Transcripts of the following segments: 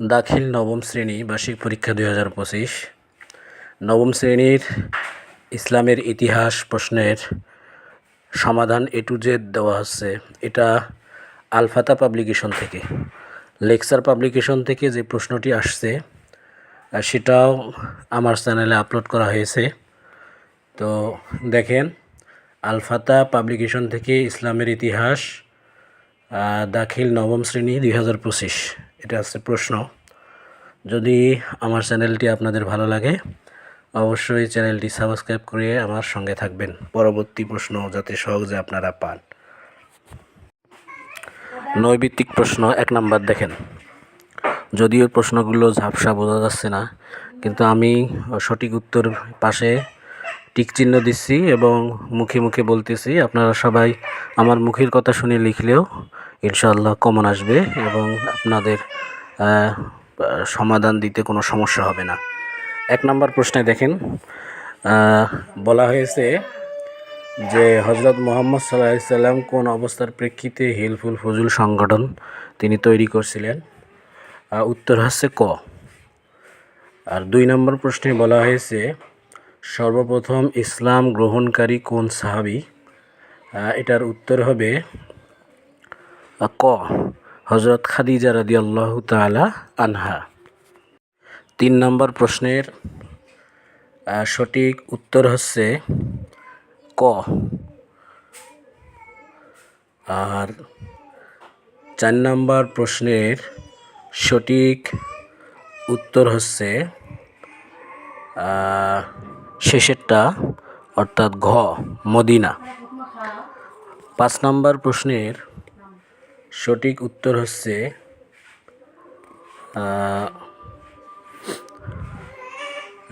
দাখিল নবম শ্রেণি বার্ষিক পরীক্ষা দুই হাজার পঁচিশ। নবম শ্রেণির ইসলামের ইতিহাস প্রশ্নের সমাধান এ টু জেড দেওয়া হচ্ছে। এটা আলফাতা পাবলিকেশন থেকে। লেকচার পাবলিকেশন থেকে যে প্রশ্নটি আসছে সেটাও আমার চ্যানেলে আপলোড করা হয়েছে। তো দেখেন, আলফাতা পাবলিকেশন থেকে ইসলামের ইতিহাস দাখিল নবম শ্রেণি দুই হাজার পঁচিশ। এটা হচ্ছে প্রশ্ন। যদি আমার চ্যানেলটি আপনাদের ভালো লাগে, অবশ্যই চ্যানেলটি সাবস্ক্রাইব করে আমার সঙ্গে থাকবেন। পরবর্তী প্রশ্ন যাতে সহজে আপনারা পান। নৈবিত্তিক প্রশ্ন এক নাম্বার দেখেন। যদিও প্রশ্নগুলো ঝাপসা বোঝা যাচ্ছে না, কিন্তু আমি সঠিক উত্তর পাশে টিক চিহ্ন দিচ্ছি এবং মুখে মুখে বলতেছি। আপনারা সবাই আমার মুখের কথা শুনে লিখলেও ইনশাআল্লাহ কমন আসবে এবং আপনাদের সমাধান দিতে কোনো সমস্যা হবে না। এক নম্বর প্রশ্নে দেখেন বলা হয়েছে যে হজরত মোহাম্মদ সাল্লাহ সাল্লাম কোন অবস্থার প্রেক্ষিতে হিলফুল ফজুল সংগঠন তিনি তৈরি করছিলেন? উত্তর হচ্ছে ক। আর দুই নম্বর প্রশ্নে বলা হয়েছে, সর্বপ্রথম ইসলাম গ্রহণকারী কোন সাহাবি? এটার উত্তর হবে ক হজরত খাদিজা রাদি আল্লাহ তালা আনহা। তিন নম্বর প্রশ্নের সঠিক উত্তর হচ্ছে ক। আর চার নম্বর প্রশ্নের সঠিক উত্তর হচ্ছে শেষেরটা, অর্থাৎ ঘ, মদিনা। পাঁচ নম্বর প্রশ্নের সঠিক উত্তর হচ্ছে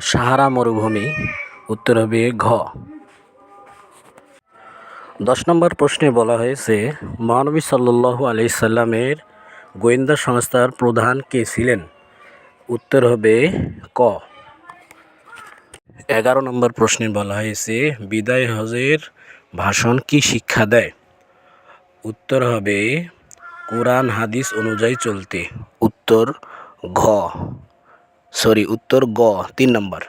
সাহারা মরুভূমি। উত্তর হবে ঘ। দশ নম্বর প্রশ্নে বলা হয়েছে, মহানবী সাল্লু আলি সাল্লামের গোয়েন্দা সংস্থার প্রধান কে ছিলেন? উত্তর হবে ক। এগারো নম্বর প্রশ্নে বলা হয়েছে, বিদায় হজের ভাষণ কি শিক্ষা দেয়? উত্তর হবে কোরআন হাদিস অনুযায়ী চলতে। উত্তর ঘ। সরি উত্তর গ তিন নম্বর।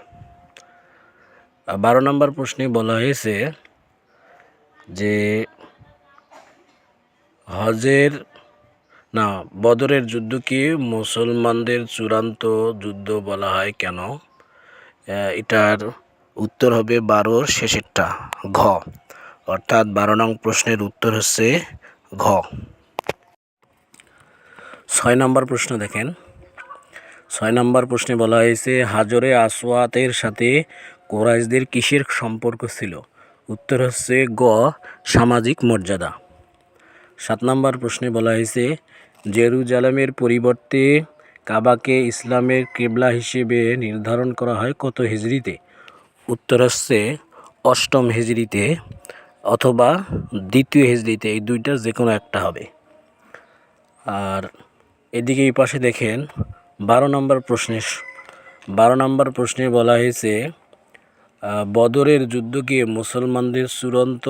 বারো নম্বর প্রশ্নে বলা হয়েছে যে হজের না বদরের যুদ্ধকে মুসলমানদের চূড়ান্ত যুদ্ধ বলা হয় কেন? এটার উত্তর হবে বারোর শেষেরটা ঘ। অর্থাৎ বারো নং প্রশ্নের উত্তর হচ্ছে ঘ। ছয় নম্বর প্রশ্ন দেখেন। ছয় নম্বর প্রশ্নে বলা হয়েছে, হাজরে আসওয়াতের সাথে কোরাইশদের কিসের সম্পর্ক ছিল? উত্তর হচ্ছে গ, সামাজিক মর্যাদা। সাত নম্বর প্রশ্নে বলা হয়েছে, জেরুজালেমের পরিবর্তে কাবাকে ইসলামের কেবলা হিসেবে নির্ধারণ করা হয় কত হিজড়িতে? উত্তর হচ্ছে অষ্টম হিজড়িতে অথবা দ্বিতীয় হিজড়িতে, এই দুইটার যে কোনো একটা হবে। আর এদিকে এই পাশে দেখেন, বারো নম্বর প্রশ্নে বারো নম্বর প্রশ্নে বলা হয়েছে বদরের যুদ্ধকে মুসলমানদের চূড়ান্ত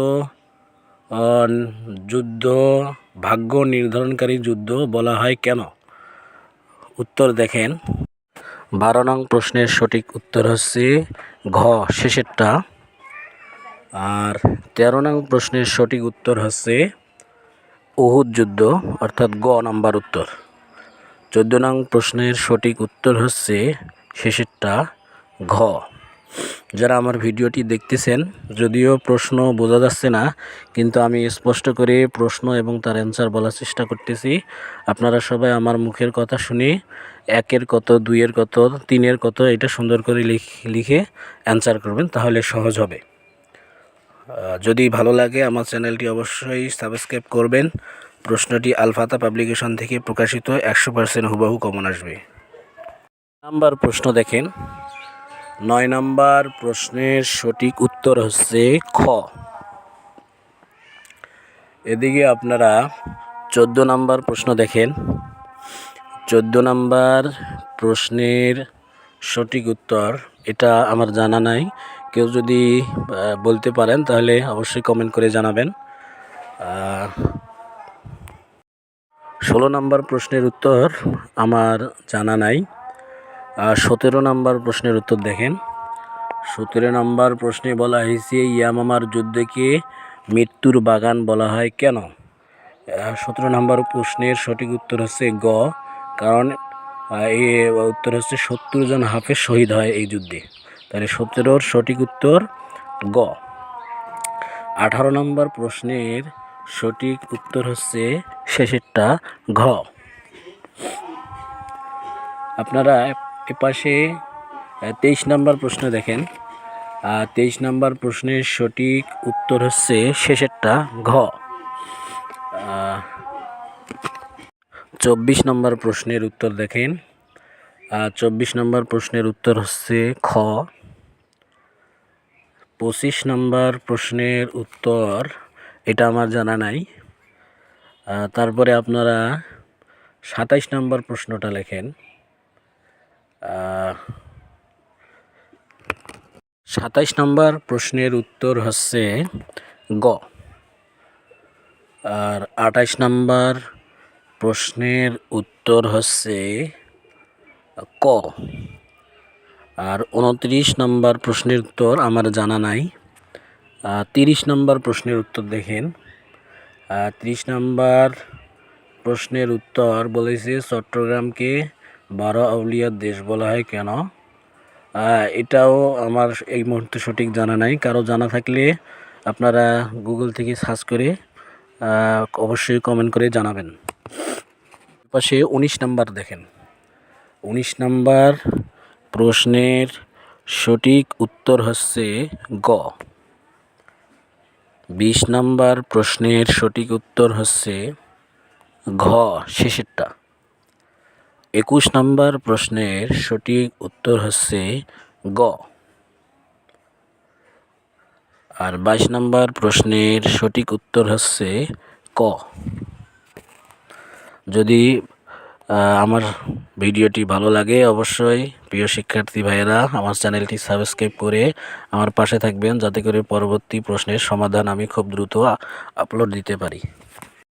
যুদ্ধ, ভাগ্য নির্ধারণকারী যুদ্ধ বলা হয় কেন? উত্তর দেখেন, বারো নং প্রশ্নের সঠিক উত্তর হচ্ছে ঘ, শেষেরটা। আর তেরো নং প্রশ্নের সঠিক উত্তর হচ্ছে উহুদ যুদ্ধ, অর্থাৎ গ নাম্বার উত্তর। চোদ্দ নং প্রশ্নের সঠিক উত্তর হচ্ছে শেষেরটা ঘ। যারা আমার ভিডিওটি দেখতেছেন, যদিও প্রশ্ন বোঝা যাচ্ছে না, কিন্তু আমি স্পষ্ট করে প্রশ্ন এবং তার অ্যান্সার বলার চেষ্টা করতেছি। আপনারা সবাই আমার মুখের কথা শুনে একের কত, দুইয়ের কত, তিনের কত, এটা সুন্দর করে লিখ- অ্যান্সার করবেন, তাহলে সহজ হবে। যদি ভালো লাগে আমার চ্যানেলটি অবশ্যই সাবস্ক্রাইব করবেন। প্রশ্নটি আলফাতা পাবলিকেশন থেকে প্রকাশিত, একশো পার্সেন্ট হুবাহু কমন আসবে। নাম্বার প্রশ্ন দেখেন। নয় নাম্বার প্রশ্নের সঠিক উত্তর হচ্ছে খ। এদিকে আপনারা চোদ্দ নাম্বার প্রশ্ন দেখেন। চোদ্দ নাম্বার প্রশ্নের সঠিক উত্তর, এটা আমার জানা নাই। কেউ যদি বলতে পারেন তাহলে অবশ্যই কমেন্ট করে জানাবেন। ষোলো নম্বর প্রশ্নের উত্তর আমার জানা নাই। সতেরো নম্বর প্রশ্নের উত্তর দেখেন। সতেরো নম্বর প্রশ্নে বলা হয়েছে, ইয়ামামার যুদ্ধকে মৃত্যুর বাগান বলা হয় কেন? সতেরো নম্বর প্রশ্নের সঠিক উত্তর হচ্ছে গ, কারণ এই উত্তর হচ্ছে সত্তর জন হাফেজ শহীদ হয় এই যুদ্ধে। তাহলে সতেরোর সঠিক উত্তর গ। আঠারো নম্বর প্রশ্নের সঠিক উত্তর হচ্ছে শেষেরটা ঘ। আপনারা এপাশে তেইশ নাম্বার প্রশ্ন দেখেন। তেইশ নাম্বার প্রশ্নের সঠিক উত্তর হচ্ছে শেষেরটা ঘ। চব্বিশ নম্বর প্রশ্নের উত্তর দেখেন। চব্বিশ নম্বর প্রশ্নের উত্তর হচ্ছে খ। পঁচিশ নম্বর প্রশ্নের উত্তর এটা আমার জানা নাই। তারপরে আপনারা সাতাইশ নম্বর প্রশ্নটা লেখেন। সাতাইশ নম্বর প্রশ্নের উত্তর হচ্ছে গ। আর আঠাইশ নম্বর প্রশ্নের উত্তর হচ্ছে ক। আর উনত্রিশ নম্বর প্রশ্নের উত্তর আমার জানা নাই। তিরিশ নম্বর প্রশ্নের উত্তর দেখেন। তিরিশ নম্বর প্রশ্নের উত্তর বলেছে, চট্টগ্রামকে বারো আউলিয়ার দেশ বলা হয় কেন? এটাও আমার এই মুহূর্তে সঠিক জানা নাই। কারও জানা থাকলে আপনারা গুগল থেকে সার্চ করে অবশ্যই কমেন্ট করে জানাবেন। পাশে উনিশ নাম্বার দেখেন। উনিশ নাম্বার প্রশ্নের সঠিক উত্তর হচ্ছে গ। বিশ নাম্বার প্রশ্নের সঠিক উত্তর হচ্ছে ঘ, শেষেরটা। একুশ নম্বর প্রশ্নের সঠিক উত্তর হচ্ছে গ। আর বাইশ নম্বর প্রশ্নের সঠিক উত্তর হচ্ছে ক। যদি আমার ভিডিওটি ভালো লাগে অবশ্যই। প্রিয় শিক্ষার্থী ভাইয়েরা, আমার চ্যানেলটি সাবস্ক্রাইব করে আমার পাশে থাকবেন, যাতে করে পরবর্তী প্রশ্নের সমাধান আমি খুব দ্রুত আপলোড দিতে পারি।